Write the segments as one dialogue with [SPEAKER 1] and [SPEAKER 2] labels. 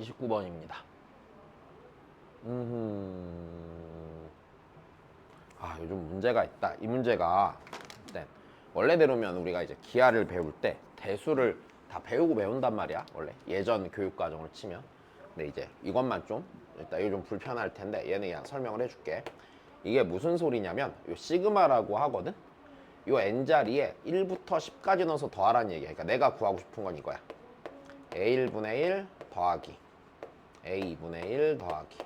[SPEAKER 1] 29번입니다. 음. 아, 요즘 문제가 있다. 이 문제가 일단 원래대로면 우리가 이제 기하를 배울 때 대수를 다 배우고 배운단 말이야. 원래 예전 교육 과정을 치면. 근데 이제 이것만 좀 일단 이거 좀 불편할 텐데 얘는 그냥 설명을 해 줄게. 이게 무슨 소리냐면 요 시그마라고 하거든. 요 n 자리에 1부터 10까지 넣어서 더하라는 얘기야. 그러니까 내가 구하고 싶은 건 이거야. a1분의 1 더하기 a2분의 1 더하기.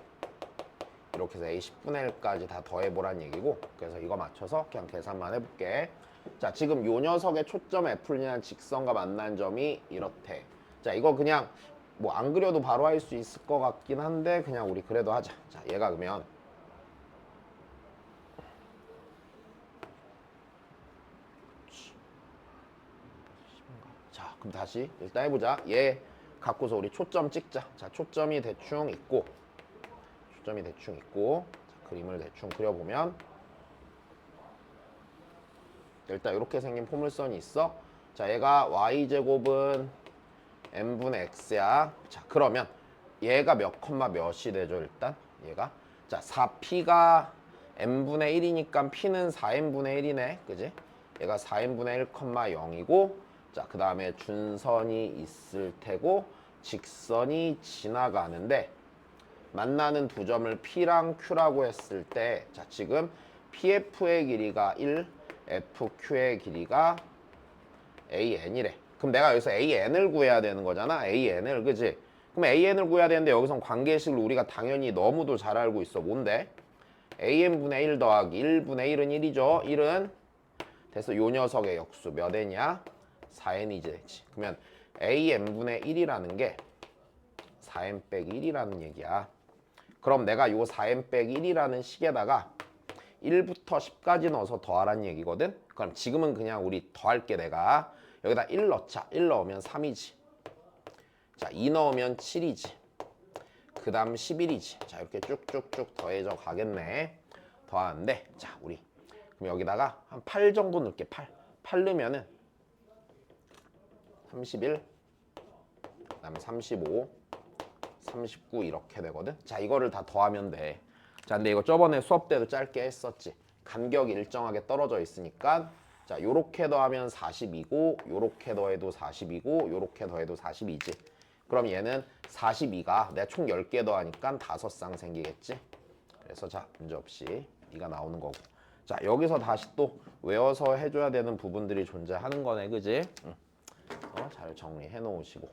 [SPEAKER 1] 이렇게 해서 a 10분의 1까지 다 더해보란 얘기고 그래서 이거 맞춰서 그냥 계산만 해볼게. 자 지금 요 녀석의 초점 F를 직선과 만난 점이 이렇대. 자 이거 그냥 뭐 안 그려도 바로 할 수 있을 것 같긴 한데 그냥 우리 그래도 하자. 자 얘가 그러면 자 그럼 다시 일단 해보자. 얘 갖고서 우리 초점 찍자. 자 초점이 대충 있고 초점이 대충 있고 자, 그림을 대충 그려보면 일단 이렇게 생긴 포물선이 있어. 자 얘가 y제곱은 n분의 x야. 자 그러면 얘가 몇 컴마 몇이 되죠 일단? 얘가? 자 4p가 n분의 1이니까 p는 4n분의 1이네. 그지? 얘가 4n분의 1 컴마 0이고 자 그 다음에 준선이 있을 테고 직선이 지나가는데 만나는 두 점을 P랑 Q라고 했을 때, 자, 지금 PF의 길이가 1, FQ의 길이가 AN이래. 그럼 내가 여기서 AN을 구해야 되는 거잖아. AN을, 그지? 그럼 AN을 구해야 되는데 여기선 관계식을 우리가 당연히 너무도 잘 알고 있어. 뭔데? AN분의 1 더하기 1분의 1은 1이죠. 1은 돼서 요 녀석의 역수 몇 n이야? 4n이지. 되지. 그러면 AN분의 1이라는 게 4n 빼기 1이라는 얘기야. 그럼 내가 요 4n 빼기 1이라는 식에다가 1부터 10까지 넣어서 더하라는 얘기거든. 그럼 지금은 그냥 우리 더할게 내가 여기다 1 넣자. 1 넣으면 3이지. 자, 2 넣으면 7이지. 그 다음 11이지. 자, 이렇게 쭉쭉쭉 더해져 가겠네. 더하는데, 자, 우리. 그럼 여기다가 한 8 정도 넣을게. 8. 8 넣으면은 31, 그 다음에 35, 39 이렇게 되거든. 자, 이거를 다 더하면 돼. 자, 근데 이거 저번에 수업 때도 짧게 했었지. 간격이 일정하게 떨어져 있으니까 자, 요렇게 더하면 42고 요렇게 더해도 40이고 요렇게 더해도 42지. 그럼 얘는 42가 내가 총 10개 더하니까 5쌍 생기겠지. 그래서 자, 문제 없이 이가 나오는 거고. 자, 여기서 다시 또 외워서 해줘야 되는 부분들이 존재하는 거네, 그지? 응. 어, 잘 정리해 놓으시고.